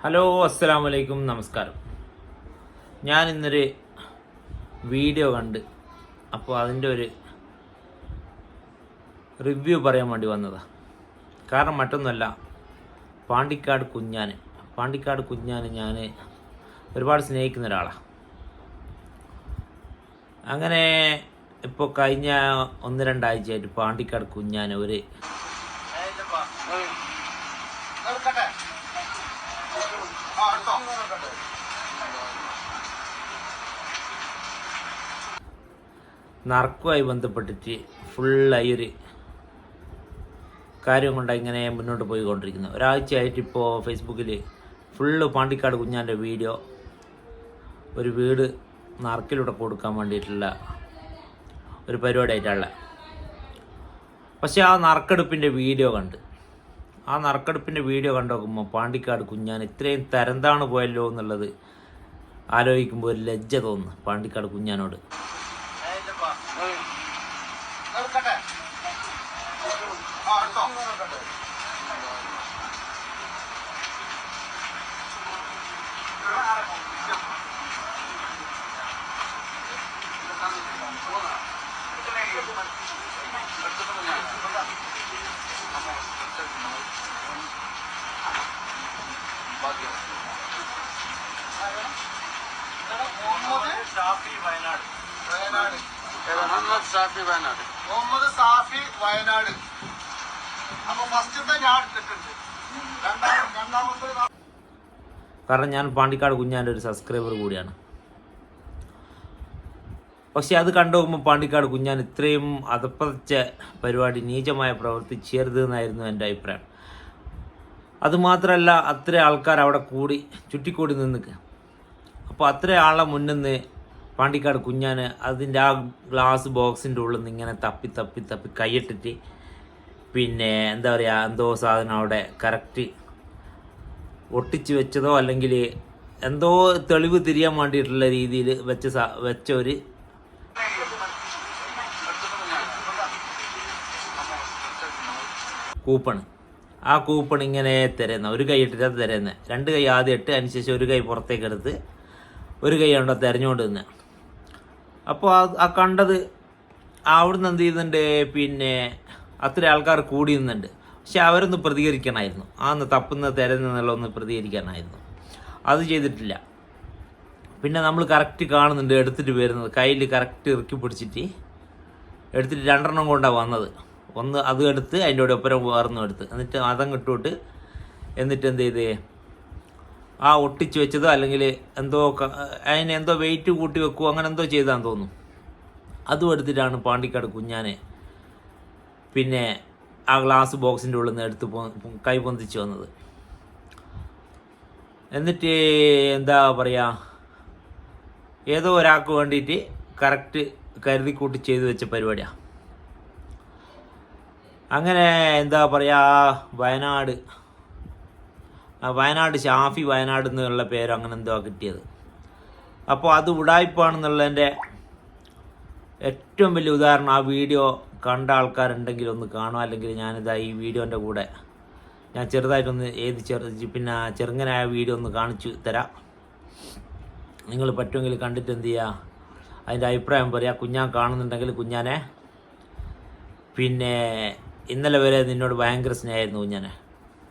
Hello അസ്സാം വലൈക്കും നമസ്കാരം. ഞാൻ ഇന്നൊരു വീഡിയോ കണ്ട് അപ്പോൾ അതിന്റെ ഒരു റിവ്യൂ പറയാൻ വേണ്ടി വന്നതാ. കാരണം മറ്റൊന്നുമല്ല പാണ്ടിക്കാട് കുഞ്ഞാൻ പാണ്ടിക്കാട് കുഞ്ഞാൻ ഞാൻ ഒരുപാട് സ്നേഹിക്കുന്ന ഒരാളാണ് അങ്ങനെ ഇപ്പോൾ കഴിഞ്ഞ ഒന്ന് രണ്ടാഴ്ചയായിട്ട് പാണ്ടിക്കാട് കുഞ്ഞാൻ ഒരു നറുക്കുമായി ബന്ധപ്പെട്ടിട്ട് ഫുള്ളായി ഒരു കാര്യം കൊണ്ട് ഇങ്ങനെ മുന്നോട്ട് പോയിക്കൊണ്ടിരിക്കുന്നത് ഒരാഴ്ചയായിട്ട് ഇപ്പോൾ ഫേസ്ബുക്കിൽ ഫുള്ള് പാണ്ടിക്കാട് കുഞ്ഞാന്റെ വീഡിയോ ഒരു വീട് നറുക്കിലൂടെ കൊടുക്കാൻ വേണ്ടിയിട്ടുള്ള ഒരു പരിപാടിയായിട്ടുള്ള പക്ഷേ ആ നറുക്കെടുപ്പിന്റെ വീഡിയോ കണ്ട് ആ നറുക്കെടുപ്പിന്റെ വീഡിയോ കണ്ടു നോക്കുമ്പോൾ പാണ്ടിക്കാട് കുഞ്ഞാൻ ഇത്രയും തരംതാണ് പോയല്ലോ എന്നുള്ളത് ആലോചിക്കുമ്പോൾ ഒരു ലജ്ജ തോന്നുന്നു പാണ്ടിക്കാട് കുഞ്ഞാനോട്. ഷാഫി ഷാഫി വയനാട്. മുഹമ്മദ് സാഫി വയനാട്. അപ്പൊ ഫസ്റ്റത്തെ ഞാൻ എടുത്തിട്ടുണ്ട്. രണ്ടാമത്തെ കാരണം ഞാൻ പാണ്ടിക്കാട് കുഞ്ഞാന്റെ ഒരു സബ്സ്ക്രൈബർ കൂടിയാണ്. പക്ഷെ അത് കണ്ടു നോക്കുമ്പോൾ പാണ്ടിക്കാട് കുഞ്ഞാൻ ഇത്രയും അതപ്പതിച്ച പരിപാടി നീചമായ പ്രവൃത്തി ചെയ്യരുത് എന്നായിരുന്നു എന്റെ അഭിപ്രായം. അതുമാത്രമല്ല അത്ര ആൾക്കാർ അവിടെ കൂടി ചുറ്റിക്കൂടി നിന്നിക്കുക അപ്പോൾ അത്ര ആളെ മുന്നിൽ നിന്ന് പാണ്ടിക്കാട് കുഞ്ഞാൻ അതിന്റെ ആ ഗ്ലാസ് ബോക്സിന്റെ ഉള്ളിൽ നിന്ന് ഇങ്ങനെ തപ്പി തപ്പി തപ്പി കൈയിട്ടിട്ട് പിന്നെ എന്താ പറയുക എന്തോ സാധനം അവിടെ കറക്റ്റ് ഒട്ടിച്ച് വെച്ചതോ അല്ലെങ്കിൽ എന്തോ തെളിവ് തിരിയാൻ വേണ്ടിയിട്ടുള്ള രീതിയിൽ വെച്ച വെച്ച ഒരു കൂപ്പൺ ആ കൂപ്പൺ ഇങ്ങനെ തരുന്ന ഒരു കൈ ഇട്ടിട്ട് തരുന്നത് രണ്ട് കൈ ആദ്യം ഇട്ട് അതിനുശേഷം ഒരു കൈ പുറത്തേക്ക് എടുത്ത് ഒരു കൈ ഉണ്ടോ തെരഞ്ഞുകൊണ്ട് നിന്ന്. അപ്പോൾ ആ- കണ്ടത് അവിടുന്ന് എന്ത് ചെയ്യുന്നുണ്ട്? പിന്നെ അത്ര ആൾക്കാർ കൂടി നിന്നുണ്ട് പക്ഷെ അവരൊന്ന് പ്രതികരിക്കണമായിരുന്നു. ആ ഒന്ന് തപ്പുന്ന തിരഞ്ഞെന്നുള്ള ഒന്ന് പ്രതികരിക്കാനായിരുന്നു അത് ചെയ്തിട്ടില്ല. പിന്നെ നമ്മൾ കറക്റ്റ് കാണുന്നുണ്ട്. എടുത്തിട്ട് വരുന്നത്. കയ്യിൽ കറക്റ്റ് ഇറുക്കി പിടിച്ചിട്ട് എടുത്തിട്ട് രണ്ടെണ്ണം കൊണ്ടാണ് വന്നത്. ഒന്ന് അത് എടുത്ത് അതിന്റെ കൂടെ ഒപ്പരം വേറൊന്നും എടുത്ത്. എന്നിട്ട് അതങ്ങ് ഇട്ടോട്ട്. എന്നിട്ട് എന്ത് ചെയ്ത്? ആ ഒട്ടിച്ചു വെച്ചതോ അല്ലെങ്കിൽ എന്തോ അതിന് എന്തോ വെയിറ്റ് കൂട്ടി വെക്കുമോ അങ്ങനെ എന്തോ ചെയ്താന്ന് തോന്നുന്നു. അതും എടുത്തിട്ടാണ് പാണ്ടിക്കാട് കുഞ്ഞാനെ പിന്നെ ആ ഗ്ലാസ് ബോക്സിന്റെ ഉള്ളിൽ നിന്ന് എടുത്ത് കൈ പൊന്തിച്ച് വന്നത്. എന്നിട്ട് എന്താ പറയുക ഏതോ ഒരാൾക്ക് വേണ്ടിയിട്ട് കറക്റ്റ് കരുതി കൂട്ടി ചെയ്തു വെച്ച പരിപാടിയാണ് അങ്ങനെ എന്താ പറയുക വയനാട് വയനാട് ഷാഫി വയനാട് എന്നുള്ള പേര് അങ്ങനെ എന്തോ കിട്ടിയത്. അപ്പോൾ അത് ഉടായ്പാണെന്നുള്ളതിന്റെ ഏറ്റവും വലിയ ഉദാഹരണം ആ വീഡിയോ കണ്ട ആൾക്കാരുണ്ടെങ്കിൽ ഒന്ന് കാണുക. അല്ലെങ്കിൽ ഞാനിതാ ഈ വീഡിയോന്റെ കൂടെ ഞാൻ ചെറുതായിട്ടൊന്ന് ഏത് ചെറു പിന്നെ ചെറുങ്ങനായ വീഡിയോ ഒന്ന് കാണിച്ചു തരാം. നിങ്ങൾ പറ്റുമെങ്കിൽ കണ്ടിട്ട് എന്ത് ചെയ്യുക അതിന്റെ അഭിപ്രായം പറയുക കുഞ്ഞാൻ കാണുന്നുണ്ടെങ്കിൽ കുഞ്ഞാനെ. പിന്നെ ഇന്നലെ വരെ നിന്നോട് ഭയങ്കര സ്നേഹമായിരുന്നു കുഞ്ഞാനെ.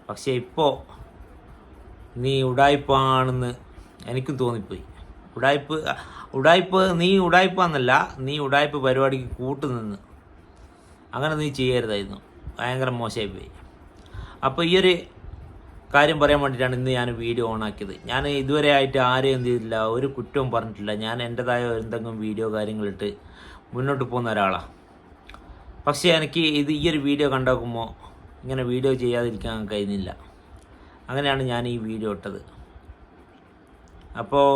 പക്ഷേ ഇപ്പോൾ നീ ഉടായ്പാണെന്ന് എനിക്കും തോന്നിപ്പോയി. ഉടായ്പ് ഉടായ്പ് നീ ഉടായ്പാന്നല്ല നീ ഉടായ്പ് പരിപാടിക്ക് കൂട്ടുനിന്ന്. അങ്ങനെ നീ ചെയ്യരുതായിരുന്നു. ഭയങ്കര മോശമായിപ്പോയി. അപ്പോൾ ഈ ഒരു കാര്യം പറയാൻ വേണ്ടിയിട്ടാണ് ഇന്ന് ഞാൻ വീഡിയോ ഓണാക്കിയത്. ഞാൻ ഇതുവരെ ആയിട്ട് ആരെയും എന്ത് ചെയ്തില്ല ഒരു കുറ്റവും പറഞ്ഞിട്ടില്ല. ഞാൻ എന്റെതായ എന്തെങ്കിലും വീഡിയോ കാര്യങ്ങളിട്ട് മുന്നോട്ട് പോകുന്ന ഒരാളാണ് പക്ഷേ എനിക്ക് ഇത് ഈ ഒരു വീഡിയോ കണ്ടാക്കുമ്പോൾ ഇങ്ങനെ വീഡിയോ ചെയ്യാതിരിക്കാൻ കഴിയുന്നില്ല. അങ്ങനെയാണ് ഞാൻ ഈ വീഡിയോ ഇട്ടത്. അപ്പോൾ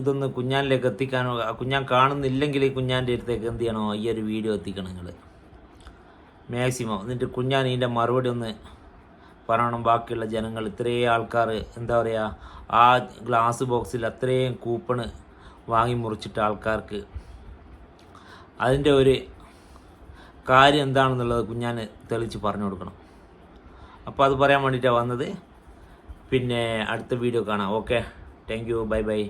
ഇതൊന്ന് കുഞ്ഞാനിലേക്ക് എത്തിക്കാനോ കുഞ്ഞാൻ കാണുന്നില്ലെങ്കിൽ കുഞ്ഞാന്റെ അടുത്തേക്ക് എന്ത് ചെയ്യണോ ഈ ഒരു വീഡിയോ എത്തിക്കണം നിങ്ങൾ മാക്സിമം എന്നിട്ട് കുഞ്ഞാൻ ഇതിന്റെ മറുപടി ഒന്ന് പറയണം. ബാക്കിയുള്ള ജനങ്ങൾ ഇത്രയും ആൾക്കാർ എന്താ പറയുക ആ ഗ്ലാസ് ബോക്സിൽ അത്രയും കൂപ്പണ് വാങ്ങി മുറിച്ചിട്ട ആൾക്കാർക്ക് അതിന്റെ ഒരു കാര്യം എന്താണെന്നുള്ളത് കുഞ്ഞാൻ തെളിച്ച് പറഞ്ഞു കൊടുക്കണം. അപ്പോൾ അത് പറയാൻ വേണ്ടിയിട്ടാണ് വന്നത്. പിന്നെ അടുത്ത വീഡിയോ കാണാം. Okay thank you bye bye